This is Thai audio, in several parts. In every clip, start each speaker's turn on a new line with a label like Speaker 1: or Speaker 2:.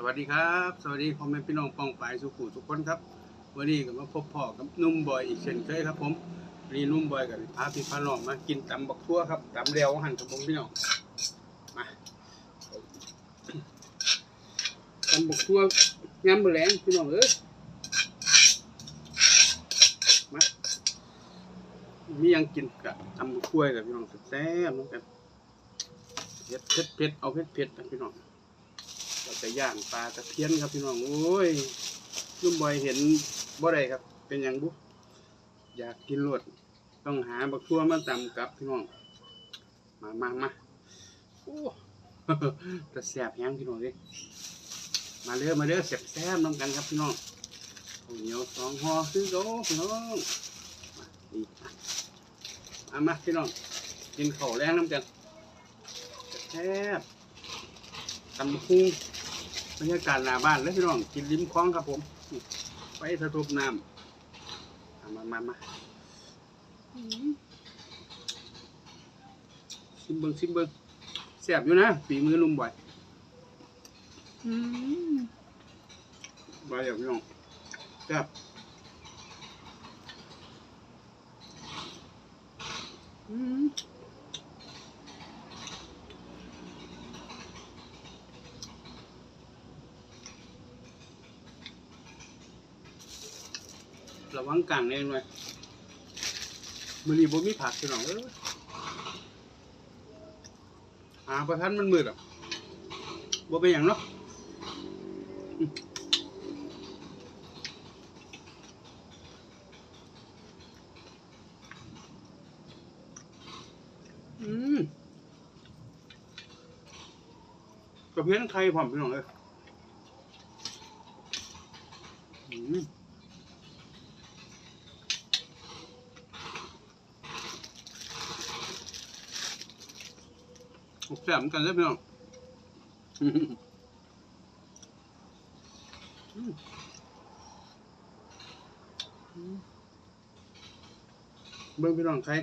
Speaker 1: สวัสดีครับ สวัสดีพ่อแม่พี่น้องปองปายสุขุทุกคนครับ วันนี้ก็มาพบพ่อกับนุ่มบอยอีกเช่นเคยครับ ผมวันนี้นุ่มบอยกับพาพี่พาน้องมากินตำบักทั่วครับตำเรียวหั่นครับผมพี่น้องมาตำบักทั่วย้ำมือแรงพี่น้องเอ้ยมามียังกินกับตำบักทั่วกับพี่น้องแซ่บๆเหมือนกันเผ็ดเผ็ดเผ็ดเอาเผ็ดเผ็ดนะพี่น้อง เราจะย่างปลาตะเพียนครับพี่น้องโอ้ยลุงบอยเห็นบ่ได้ครับ เป็นอย่างบุอยากกินรวดต้องหาบักทั่วมาตำกับพี่น้องมามามาโอ้จะแสบแห้งพี่น้องเลยมาเด้อมาเด้อแสบแซ่บน้ำกันครับพี่น้องเหนียวสองห่อซื้อโดพี่น้องมาดีมาเอามาพี่น้องกินข้าวแรงน้ำกันแซ่บตำบักหุ่ง บรรยากาศหน้าบ้านเลยพี่น้องกินริมคลองครับผมนี่ไปสะทบน้ำเอามามามาชิมเบิงชิมเบิงแซ่บอยู่นะฝีมือลุงบ่อยบ่อยอย่างพี่น้องแซ่บอืม ระวังกลางเองเลยมือนี้บ่มีผักพี่น้องเออหาประทันมันมืดอะบ่เป็นอย่างเนาะอืมอืมกับเพี้ยนไข่พร้อมพี่น้องเอ้ยอืม แซ่บเหมือนกันเลยพี่น้องอืมอืมอืมเบิ้งพี่น้องใคร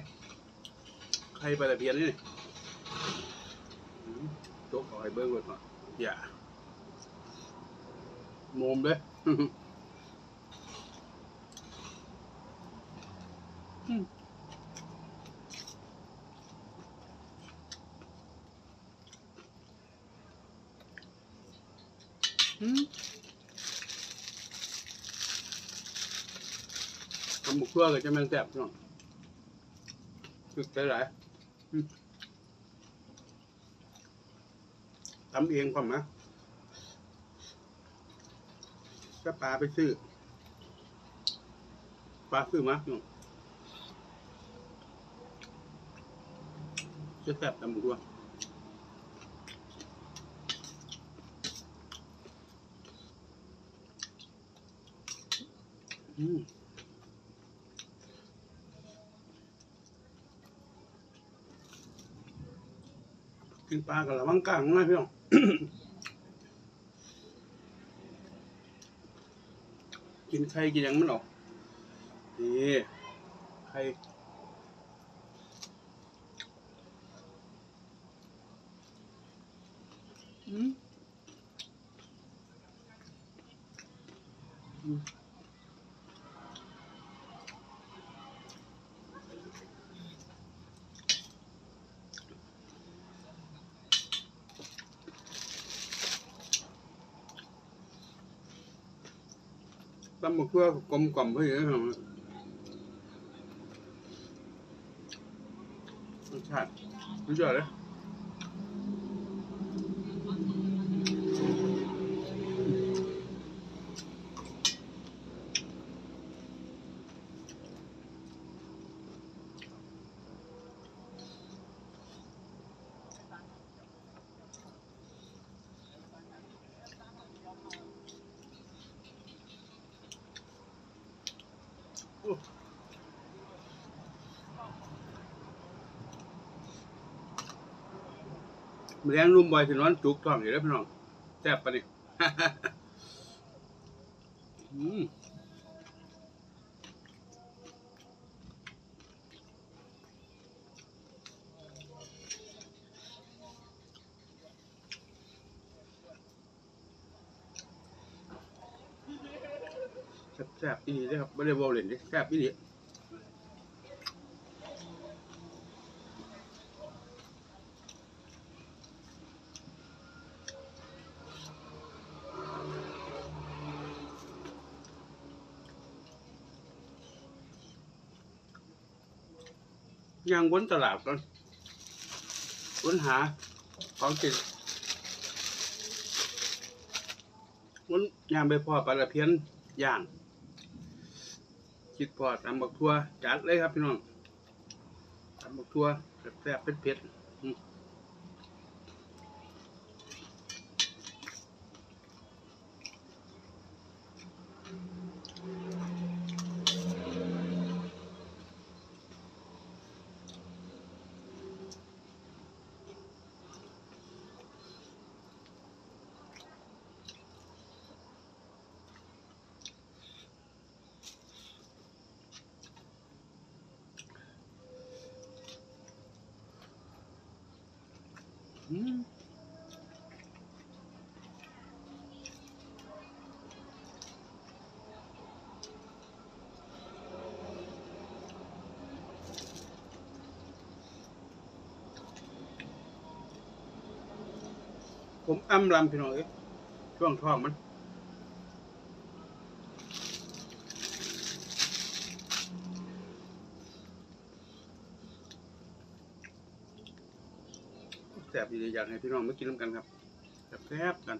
Speaker 1: ใครไปตะเพียนนี่อืมโจ๊กขอให้เบิ้งก่อนเนาะอย่าโมมเลยอืม ทำบุกเพื่อก็จะแมันแซ่บพี่น้องคือใจหลายอืมทำเองความนะก็ปลาไปซื้อ ปลาซื้อมาพี่น้องจะแซ่บทำบุกเพื่ออืม กินปลากับระวังกลางนะพี่น้องกินไข่กินยังมันหรอกนี่ไข่อืม อืมตำมะเขือกลมกล่อมเพื่อนครับรสชาติรู้จักเลย แรงนุ่มบ่อยพี่น้องจุกท้องอยู่แล้วพี่น้องแซ่บปะนี่แซ่บอีนี่ยครับไม่ได้วอลเลนแซ่บอีนี่ ย่างวนตลาดก่อนวนหาของกินวนย่างไปพอปลาเพี้ยนย่างคิดพอตำบักทัวจัดเลยครับพี่น้องตำบักทัวแซ่บๆเผ็ดๆ ผมอ้ำลำพี่น้องเอ้ยช่วงท้องมัน ซ่บดีๆอยากให้พี่น้องมากินน้ำกันครับแซ่บๆกัน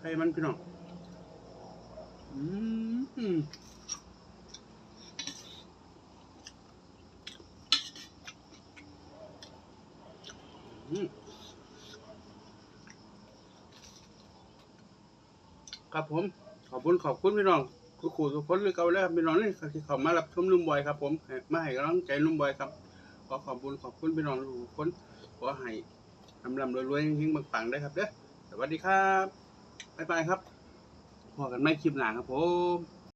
Speaker 1: ให้มันพี่น้องอืมครับผม อบคุณขอบคุณพี่น้องคุณคู่ทุกคนเลยเก่าแล้วครับพี่น้องนี่ที่เขามารับชมลุ่มบอยครับ ผมมาให้กำลังใจลุ่มบอยครับขอขอบคุณขอบคุณพี่น้องทุกคนขอให้ลำลำรวยๆยิ่งๆปังๆได้ครับเด้อสวัสดีครับบ๊ายบายครับพอกันไม่คลิปหนาครับผม